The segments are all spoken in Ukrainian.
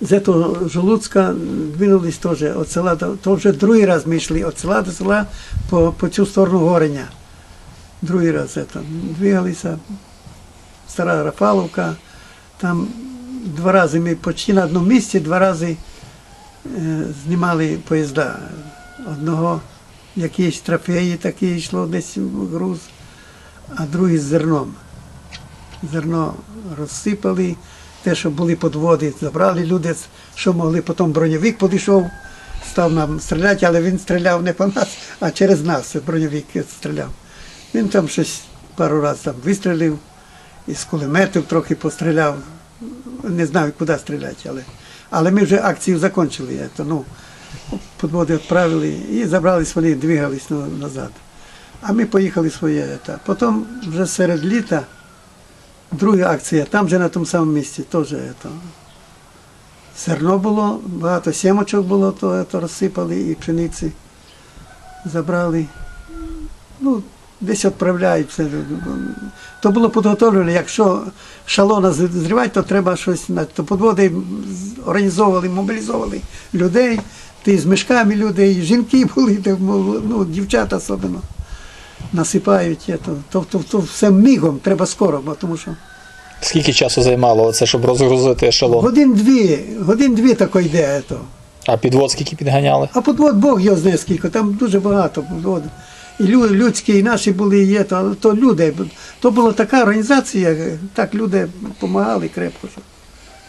з цього Жолуцька двинулись теж від села до то вже другий раз ми йшли від села до села по, по цю сторону Гореня. Другий раз это, двигалися. Стара Рафаловка. Там два рази ми почти на одному місці, два рази е, знімали поїзда. Одного якісь трофеї такі йшло десь груз, а другий з зерном. Зерно розсипали, те, що були подводи, забрали люди, що могли, потім броньовик підійшов, став нам стріляти, але він стріляв не по нас, а через нас броньовик стріляв. Він там щось пару разів там вистрілив, із кулеметів трохи постріляв. Не знаю, куди стріляти, але, але ми вже акцію закінчили. ну, подводи відправили і забрались вони, двигались ну, назад. А ми поїхали своє. Потім вже серед літа друга акція, там же на тому самому місці теж. е, То. Зерно було, багато сімочок було, то, то розсипали і пшениці забрали. Ну, десь відправляють все. То було підготовлено, якщо шалона зривати, то треба щось то подводи організовували, мобілізовували людей, ти з мішками людей, жінки були, ну, дівчата особливо. Насипають, є, то, все мігом, треба скоро, бо тому що Скільки часу займало це, щоб розгрузити ешелон? годин-дві, годин-дві тако йде. То. А підвоз скільки підганяли? А подвод Бог його знає скільки, там дуже багато подвод. І людські, і наші були, і є, то, то люди. То була така організація, так люди допомагали крепко. Що.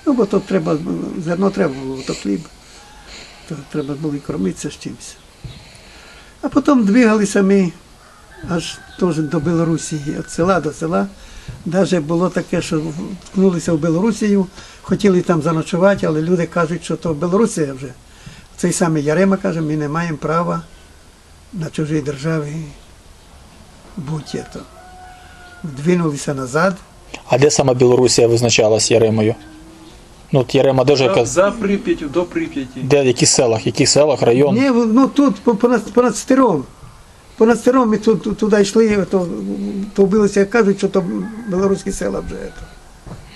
Ну, бо то треба, зерно треба було, то хліб, то треба було і кормитися з чимось. А потім двигалися ми аж теж до Білорусі, від села до села. Навіть було таке, що ткнулися в Білорусію, хотіли там заночувати, але люди кажуть, що то Білорусія вже. Цей самий Ярема каже, ми не маємо права на чужій державі бути. То. Двинулися назад. А де саме Білорусія визначалась Яремою? Ну, от Ярема де ж За, яка? за Прип'яттю, до Прип'яті. Де, в яких селах? Яких селах, район? Ні, ну тут понад, понад стиром. Понад стиром ми туди йшли, то, то вбилися, кажуть, що то білоруські села вже.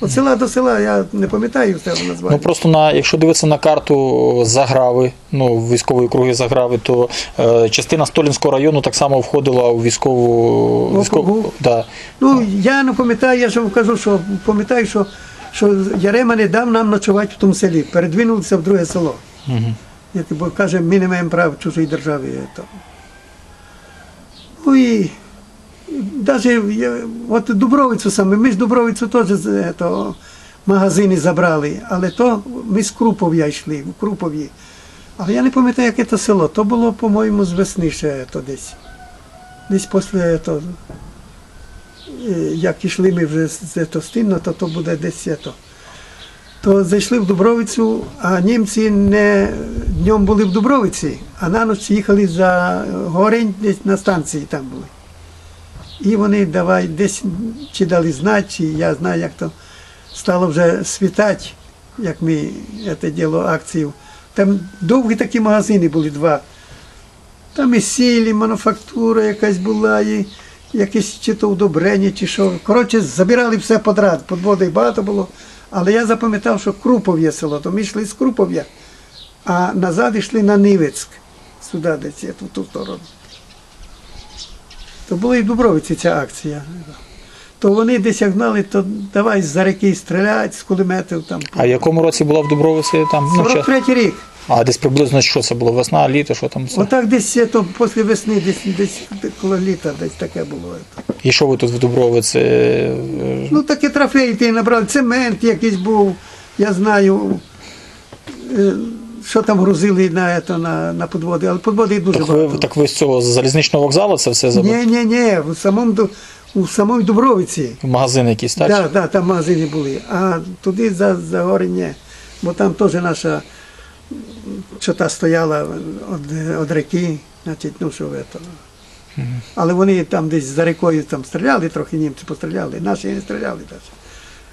От села до села, я не пам'ятаю села названня. Ну просто на якщо дивитися на карту Заграви, ну військової круги Заграви, то е, частина Столінського району так само входила у військову військову. Да. Ну, я не пам'ятаю, я ж вам кажу, що пам'ятаю, що, що Ярема не дав нам ночувати в тому селі. Передвинулися в друге село. Угу. Як бо каже, ми не маємо права в чужій державі. То. Ну навіть от Дубровицю саме, ми ж Дубровицю теж з е, то, магазини забрали, але то ми з Крупов'я йшли, в Крупові. Але я не пам'ятаю, яке то село. То було, по-моєму, з весни ще то десь. Десь після то, е, як ішли ми вже з то, стинно, то то буде десь то то зайшли в Дубровицю, а німці не днем були в Дубровиці, а на ніч їхали за горень десь на станції там були. І вони давай десь чи дали знати, чи я знаю, як то стало вже світати, як ми це діло акцію. Там довгі такі магазини були два. Там і сілі, мануфактура якась була, і якесь чи то удобрення, чи що. Коротше, забирали все подряд, подводи багато було. Але я запам'ятав, що Крупов'є село, то ми йшли з Крупов'я, а назад йшли на Нивецьк, сюди десь, в ту сторону. То була і в Дубровиці ця акція. То вони десь як гнали, то давай з-за реки стріляти, з кулеметів там. А в якому році була в Дубровиці там? 43-й рік. А десь приблизно що це було? Весна, літо, що там? Все? Отак десь то після весни, десь, десь коло літа, десь таке було. І що ви тут в Дубровиці? е, Ну такі трофеї ти набрали, цемент якийсь був, я знаю, е, що там грузили на, ето, на, на подводи, але подводи дуже Так багато. ви, так ви з цього з залізничного вокзалу це все забрали? Ні, ні, ні, в самому у самій Дубровиці. Магазин якийсь, так? Так, да, там магазини були. А туди за, за гори ні. Бо там теж наша чота стояла від, від реки, значить, ну що це. Але вони там десь за рекою там стріляли, трохи німці постріляли, наші не стріляли теж.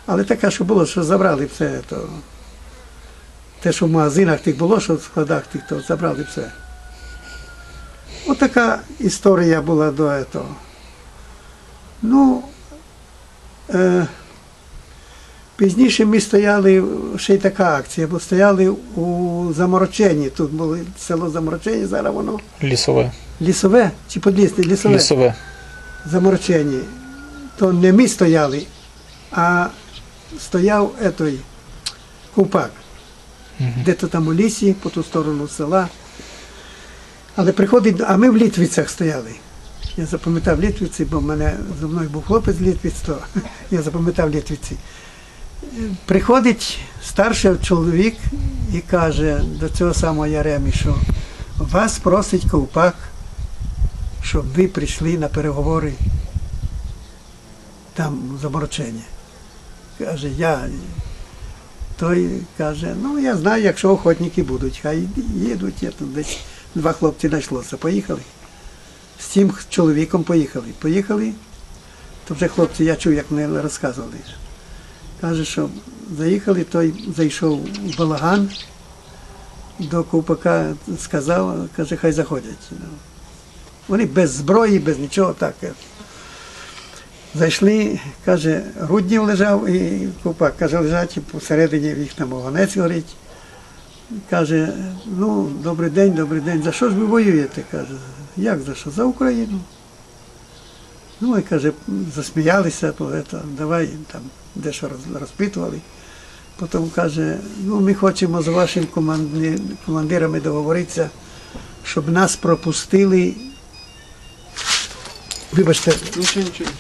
Але таке, що було, що забрали все. То, те, що в магазинах тих було, що в складах тих, то забрали все. Отака історія була до цього. Ну, е, Пізніше ми стояли, ще й така акція, бо стояли у Замороченні. Тут було село Заморочені, зараз воно Лісове. лісове чи подлісне, лісове. Лісове. Заморочені. То не ми стояли, а стояв етой купак. Де-то там у лісі, по ту сторону села. Але приходить, а ми в Літвицях стояли. Я запам'ятав Літвиці, бо в мене зі мною був хлопець з Літвиць, то я запам'ятав Літвиці. Приходить старший чоловік і каже до цього самого Яремі, що вас просить ковпак, щоб ви прийшли на переговори там заморочення. Каже, я. Той каже, ну я знаю, якщо охотники будуть, хай їдуть, я тут десь два хлопці знайшлося. Поїхали. З цим чоловіком поїхали. Поїхали, то вже хлопці, я чув, як вони розказували. Каже, що заїхали, той зайшов у балаган, до ковпака сказав, каже, хай заходять. Вони без зброї, без нічого так. Зайшли, каже, Руднів лежав і ковпак, каже, лежать посередині їх там вогонець горить. Каже, ну, добрий день, добрий день. За що ж ви воюєте? каже, як за що? За Україну. Ну і каже, засміялися, то это, давай там дещо розпитували. Потім каже, ну ми хочемо з вашими команди- командирами договоритися, щоб нас пропустили. Вибачте, Нічого, нічого.